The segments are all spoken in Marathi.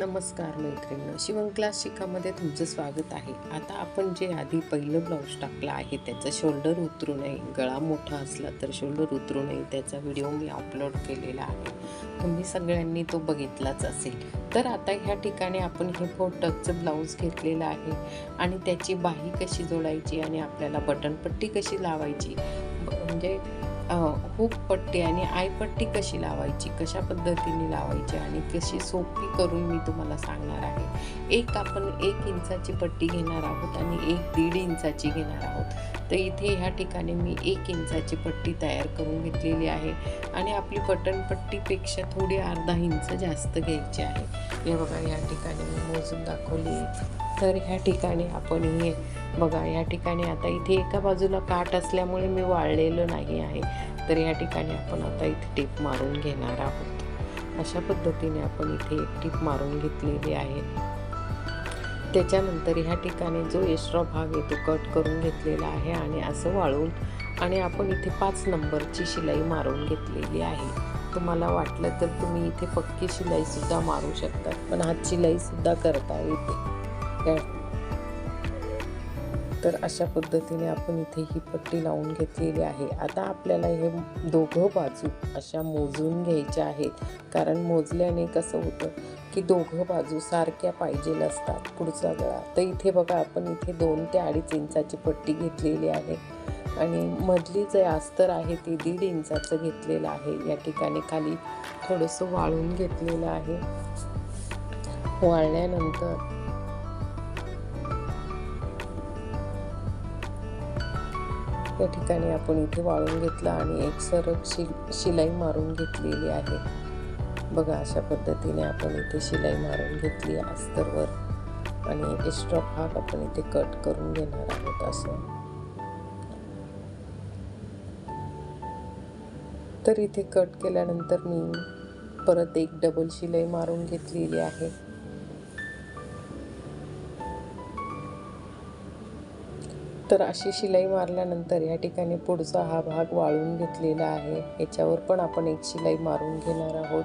नमस्कार मैत्रिणी शिवण क्लास शिकामध्ये तुमचं स्वागत आहे. आता आपण जे आधी पहिलं ब्लाऊज टाकलं आहे त्याचं शोल्डर उतरू नये. गळा मोठा असला तर शोल्डर उतरू नये त्याचा व्हिडिओ मी अपलोड केलेला आहे. तुम्ही सगळ्यांनी तो बघितलाच असेल. तर आता ह्या ठिकाणी आपण हे फोर टक्सचं ब्लाऊज घेतलेलं आहे आणि त्याची बाही कशी जोडायची आणि आपल्याला बटनपट्टी कशी लावायची? म्हणजे हुक पट्टी आणि आयपट्टी कशी लावायची? कशा पद्धतीने लावायची आणि कशी सोपी करून मी तुम्हाला सांगणार आहे. एक आपण एक इंचाची पट्टी घेणार आहोत आणि एक दीड इंचाची घेणार आहोत. तर इथे ह्या ठिकाणी मी एक इंचाची पट्टी तयार करून घेतलेली आहे आणि आपली बटनपट्टीपेक्षा थोडी अर्धा इंच जास्त घ्यायची आहे. हे बघा ह्या ठिकाणी मी मोजून दाखवली. तर ह्या ठिकाणी आपण हे बघा या ठिकाणी आता इथे एका बाजूला काठ असल्यामुळे मी वाळलेलं नाही आहे. तर या ठिकाणी आपण आता इथे टीप मारून घेणार आहोत. अशा पद्धतीने आपण इथे एक टीप मारून घेतलेली आहे. त्याच्यानंतर ह्या ठिकाणी जो एक्स्ट्रा भाग आहे तो कट करून घेतलेला आहे आणि असं वाळून आणि आपण इथे पाच नंबरची शिलाई मारून घेतलेली आहे. तुम्हाला वाटलं तर तुम्ही इथे पक्की शिलाईसुद्धा मारू शकता पण हात शिलाईसुद्धा करता येते. तर अशा पद्धतीने आपण इथे ही पट्टी लावून घेतलेली आहे. आता आपल्याला हे दोघं बाजू अशा मोजून घ्यायच्या आहेत. कारण मोजल्याने कसं होतं की दोघं बाजू सारख्या पाहिजे असतात पुढचा गळा. तर इथे बघा आपण इथे दोन ते अडीच इंचाची पट्टी घेतलेली आहे. आणि मधली जे अस्तर आहे ते दीड इंचाचं घेतलेलं आहे. या ठिकाणी खाली थोडंसं वाळून घेतलेलं आहे. वाळल्यानंतर या ठिकाणी आपण इथे वाळून घेतलं आणि एक सरक शि शिलाई मारून घेतलेली आहे. बघा अशा पद्धतीने आपण इथे शिलाई मारून घेतली अस्तरवर. आणि एक्स्ट्रा भाग आपण इथे कट करून घेणार आहोत असं. तर इथे कट केल्यानंतर मी परत एक डबल शिलाई मारून घेतलेली आहे. तर अशी शिलाई मारल्यानंतर या ठिकाणी पुढचा हा भाग वाळून घेतलेला आहे. याच्यावर पण आपण एक शिलाई मारून घेणार आहोत.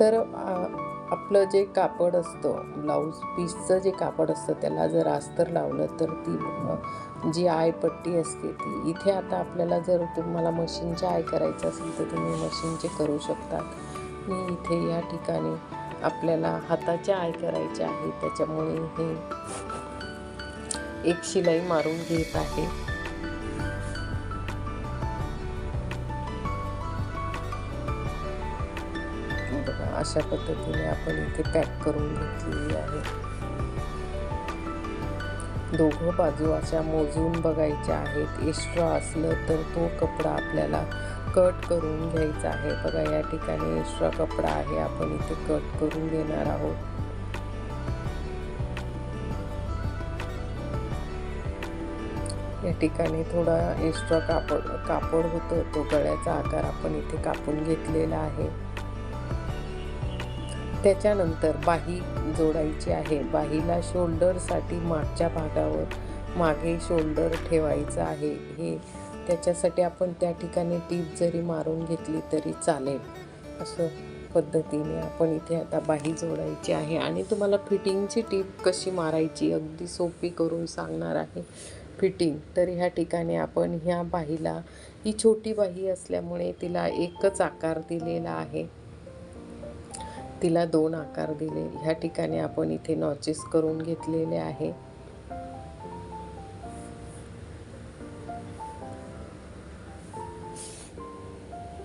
तर आपलं जे कापड असतं ब्लाऊज पीसचं जे कापड असतं त्याला जर अस्तर लावलं तर ती जी आय पट्टी असते ती इथे आता आपल्याला जर तुम्हाला मशीनचे आय करायचं असेल तर तुम्ही मशीनचे करू शकता. मी इथे या ठिकाणी आपल्याला हाताच्या आय करायचे आहे. त्याच्यामुळे हे एक शिलाई मारून घेत आहे. बघा अशा पद्धतीने आपण इथे पॅक करून घेतलेली आहे. दोघं बाजू अशा मोजून बघायच्या आहेत. एक्स्ट्रा असलं तर तो कपडा आपल्याला कट करून घ्यायचा आहे. बघा या ठिकाणी एक्स्ट्रा कपडा आहे. आपण इथे कट करून घेणार आहोत. या ठिकाणी थोडा एक्स्ट्रा कापड कापड होतं. तो गळ्याचा आकार आपण इथे कापून घेतलेला आहे. त्याच्यानंतर बाही जोडायची आहे. बाहीला शोल्डरसाठी मागच्या भागावर मागे शोल्डर ठेवायचं आहे. हे त्याच्यासाठी आपण त्या ठिकाणी टीप जरी मारून घेतली तरी चालेल. असं पद्धतीने आपण इथे आता बाही जोडायची आहे. आणि तुम्हाला फिटिंगची टीप कशी मारायची अगदी सोपी करून सांगणार आहे. फिटिंग तर ह्या ठिकाणी आपण ह्या बाहीला ही छोटी बाही असल्यामुळे तिला एकच आकार दिलेला आहे. तिला दोन आकार दिले. ह्या ठिकाणी आपण इथे नॉचेस करून घेतलेले आहे.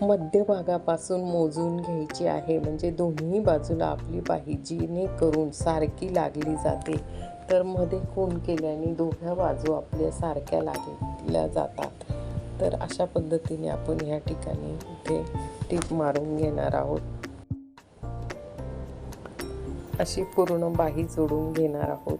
मध्यभागापासून मोजून घ्यायची आहे. म्हणजे दोन्ही बाजूला आपली बाही जेणेकरून सारखी लागली जाते. तर मध्ये खून केल्याने दोघ्या बाजू आपल्या सारख्या लागल्या जातात. तर अशा पद्धतीने आपण ह्या ठिकाणी इथे टीप मारून घेणार आहोत. अशी पूर्ण बाही जोडून घेणार आहोत.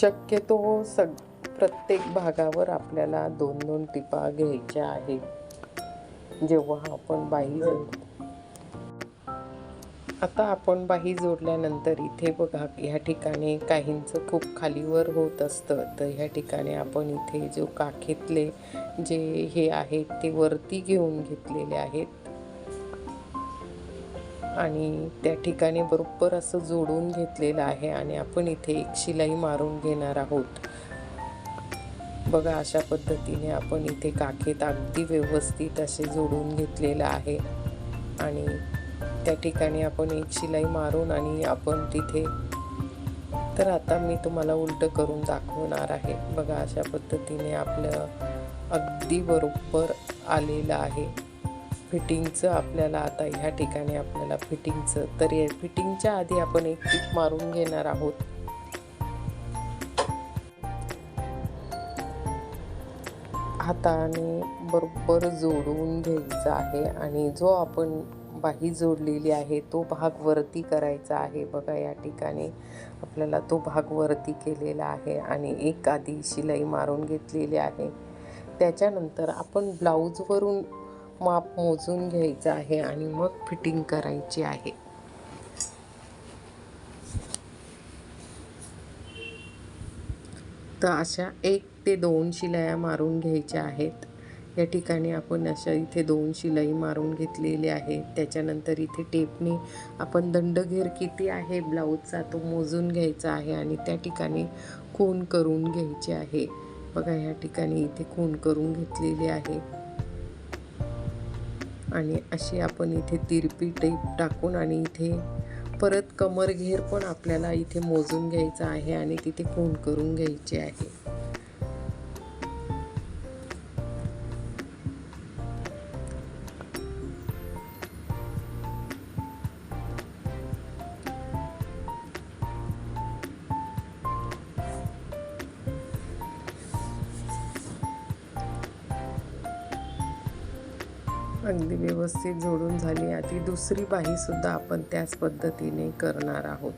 शक्यतो सग प्रत्येक भागावर आपल्याला दोन दोन टिपा घ्यायच्या आहेत. जेव्हा आपण बाही जोड आता आपण बाही जोडल्यानंतर इथे बघा ह्या ठिकाणी काहींचं खूप खालीवर होत असतं. तर ह्या ठिकाणी आपण इथे जो काखेतले जे हे आहेत ते वरती घेऊन घेतलेले आहेत. आणि त्या ठिकाणी बरोबर असं जोडून घेतलेलं आहे आणि आपण इथे एक शिलाई मारून घेणार आहोत. बघा अशा पद्धतीने आपण इथे काखेत अगदी व्यवस्थित असे जोडून घेतलेलं आहे. आणि त्या ठिकाणी आपण एक शिलाई मारून आणि आपण तिथे तर आता मी तुम्हाला उलटं करून दाखवणार आहे. बघा अशा पद्धतीने आपलं अगदी बरोबर आलेलं आहे. फिटिंगचं आपल्याला आता ह्या ठिकाणी आपल्याला फिटिंगचं तर या फिटिंगच्या आधी आपण एक टीप मारून घेणार आहोत. हाताने बरोबर जोडून घ्यायचं आहे आणि जो आपण बाही जोडलेली आहे तो भाग वरती करायचा आहे. बघा या ठिकाणी आपल्याला तो भाग वरती केलेला आहे आणि एक आधी शिलाई मारून घेतलेली आहे. त्याच्यानंतर आपण ब्लाऊजवरून माप मोजून घ्यायचं आहे आणि मग फिटिंग करायची आहे. तर अशा एक ते दोन शिलाया मारून घ्यायच्या आहेत. या ठिकाणी आपण अशा इथे दोन शिलाई मारून घेतलेली आहे. त्याच्यानंतर इथे टेपने आपण दंडघेर किती आहे ब्लाऊजचा तो मोजून घ्यायचा आहे आणि त्या ठिकाणी खून करून घ्यायचे आहे. बघा या ठिकाणी इथे खून करून घेतलेली आहे. आणि अशी आपण इथे तिरपी टेप टाकून आणि इथे परत कमर घेर पण आपल्याला इथे मोजून घ्यायचा आहे आणि तिथे खून करून घ्यायचे आहे. अगदी व्यवस्थित जोडून झाली आधी दुसरी बाही सुद्धा आपण त्याच पद्धतीने करणार आहोत.